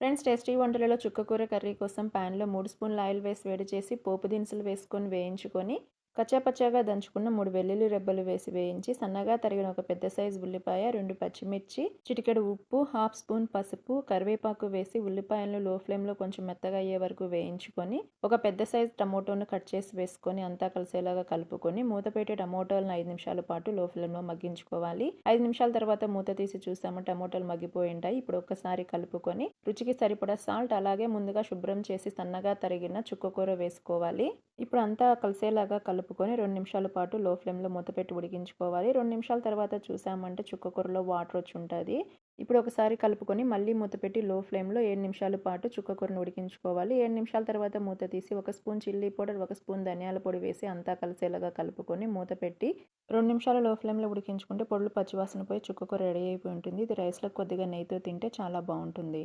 Friends tasty వంటలలో చుక్కకూర curry కోసం ప్యాన్లో మూడు స్పూన్ల ఆయిల్ వేసి వేడి చేసి పోపు దినుసులు వేసుకొని వేయించుకొని కచ్చాపచ్చాగా దంచుకున్న మూడు వెల్లుల్లి రెబ్బలు వేసి వేయించి సన్నగా తరిగిన ఒక పెద్ద సైజు ఉల్లిపాయ రెండు పచ్చిమిర్చి చిటికెడు ఉప్పు హాఫ్ స్పూన్ పసుపు కరివేపాకు వేసి ఉల్లిపాయలను లో ఫ్లేమ్లో కొంచెం మెత్తగా అయ్యే వరకు వేయించుకొని ఒక పెద్ద సైజు టమోటోను కట్ చేసి వేసుకొని అంతా కలిసేలాగా కలుపుకొని మూత పెట్టి టమోటోలను ఐదు నిమిషాల పాటు లో ఫ్లేమ్లో మగ్గించుకోవాలి. ఐదు నిమిషాల తర్వాత మూత తీసి చూసాము టమోటాలు మగ్గిపోయి ఉంటాయి. ఇప్పుడు ఒక్కసారి కలుపుకొని రుచికి సరిపడా సాల్ట్ అలాగే ముందుగా శుభ్రం చేసి సన్నగా తరిగిన చుక్కకూర వేసుకోవాలి. ఇప్పుడు అంతా కలిసేలాగా కలుపుకొని రెండు నిమిషాల పాటు లో ఫ్లేమ్లో మూత పెట్టి ఉడికించుకోవాలి. రెండు నిమిషాల తర్వాత చూసామంటే చుక్కకూరలో వాటర్ వచ్చి ఉంటుంది. ఇప్పుడు ఒకసారి కలుపుకొని మళ్ళీ మూత పెట్టి లో ఫ్లేమ్లో ఏడు నిమిషాల పాటు చుక్కకూరను ఉడికించుకోవాలి. ఏడు నిమిషాల తర్వాత మూత తీసి ఒక స్పూన్ చిల్లీ పౌడర్ ఒక స్పూన్ ధనియాల పొడి వేసి అంతా కలిసేలాగా కలుపుకొని మూత పెట్టి రెండు నిమిషాలు లో ఫ్లేమ్లో ఉడికించుకుంటే పొడులు పచ్చివాసన పోయి చుక్కకూర రెడీ అయిపోయి ఉంటుంది. ఇది రైస్లో కొద్దిగా నెయ్యితో తింటే చాలా బాగుంటుంది.